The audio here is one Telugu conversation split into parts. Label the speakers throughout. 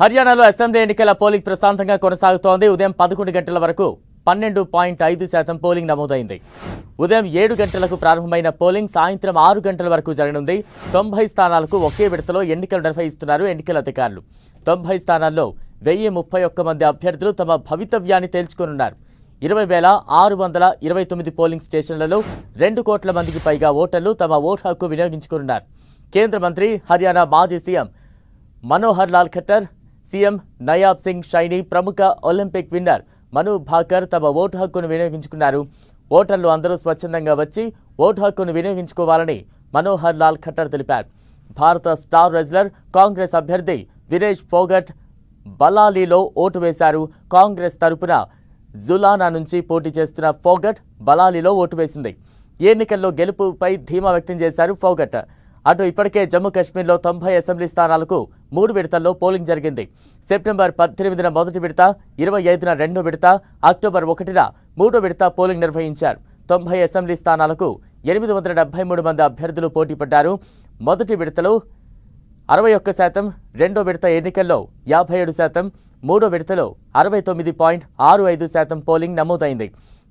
Speaker 1: హర్యానాలో అసెంబ్లీ ఎన్నికల పోలింగ్ ప్రశాంతంగా కొనసాగుతోంది. ఉదయం పదకొండు గంటల వరకు పన్నెండు పాయింట్ ఐదు శాతం పోలింగ్ నమోదైంది. ఉదయం ఏడు గంటలకు ప్రారంభమైన పోలింగ్ సాయంత్రం ఆరు గంటల వరకు జరగనుంది. తొంభై స్థానాలకు ఒకే విడతలో ఎన్నికలు నిర్వహిస్తున్నారు ఎన్నికల అధికారులు. తొంభై స్థానాల్లో వెయ్యి ముప్పై ఒక్క మంది అభ్యర్థులు తమ భవితవ్యాన్ని తేల్చుకోనున్నారు. ఇరవై వేల ఆరు వందల ఇరవై తొమ్మిది పోలింగ్ స్టేషన్లలో రెండు కోట్ల మందికి పైగా ఓటర్లు తమ ఓటు హక్కు వినియోగించుకున్నారు కేంద్ర మంత్రి హర్యానా మాజీ సీఎం మనోహర్ లాల్ ఖట్టర్ సీఎం నయాబ్ సింగ్ షైని ప్రముఖ ఒలింపిక్ విన్నర్ మను భాకర్ తమ ఓటు హక్కును వినియోగించుకున్నారు. ఓటర్లు అందరూ స్వచ్ఛందంగా వచ్చి ఓటు హక్కును వినియోగించుకోవాలని మనోహర్ లాల్ ఖట్టర్ తెలిపారు. భారత స్టార్ రెజ్లర్ కాంగ్రెస్ అభ్యర్థి వినేష్ ఫోగట్ బలాలీలో ఓటు వేశారు. కాంగ్రెస్ తరపున జులానా నుంచి పోటీ చేస్తున్న ఫోగట్ బలాలీలో ఓటు వేసింది. ఎన్నికల్లో గెలుపుపై ధీమా వ్యక్తం చేశారు ఫోగట్ అటు ఇప్పటికే జమ్మూ కాశ్మీర్లో తొంభై అసెంబ్లీ స్థానాలకు మూడు విడతల్లో పోలింగ్ జరిగింది. సెప్టెంబర్ పద్దెనిమిదిన మొదటి విడత ఇరవై ఐదున రెండో విడత అక్టోబర్ ఒకటిన మూడో విడత పోలింగ్ నిర్వహించారు. తొంభై అసెంబ్లీ స్థానాలకు ఎనిమిది వందల డెబ్బై మూడు మంది అభ్యర్థులు పోటీ పడ్డారు. మొదటి విడతలో అరవై ఒక్క శాతం రెండో విడత ఎన్నికల్లో యాభై ఏడు శాతం మూడో విడతలో అరవై తొమ్మిది పాయింట్ ఆరు ఐదు శాతం పోలింగ్ నమోదైంది.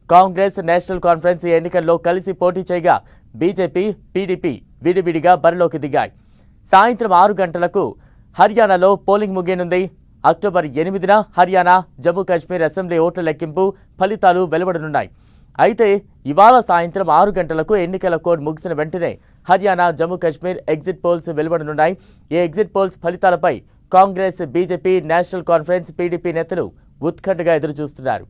Speaker 1: కాంగ్రెస్ నేషనల్ కాన్ఫరెన్స్ ఎన్నికల్లో కలిసి పోటీ చేయగా బీజేపీ పీడీపీ విడివిడిగా బరిలోకి దిగాయి. సాయంత్రం ఆరు గంటలకు హర్యానాలో పోలింగ్ ముగియనుంది. అక్టోబర్ ఎనిమిదిన హర్యానా జమ్మూ కాశ్మీర్ అసెంబ్లీ ఓట్ల లెక్కింపు ఫలితాలు వెలువడనున్నాయి. అయితే ఇవాళ సాయంత్రం ఆరు గంటలకు ఎన్నికల కోడ్ ముగిసిన వెంటనే హర్యానా జమ్మూ కాశ్మీర్ ఎగ్జిట్ పోల్స్ వెలువడనున్నాయి. ఈ ఎగ్జిట్ పోల్స్ ఫలితాలపై కాంగ్రెస్ బీజేపీ నేషనల్ కాన్ఫరెన్స్ పీడీపీ నేతలు ఉత్కంఠగా ఎదురుచూస్తున్నారు.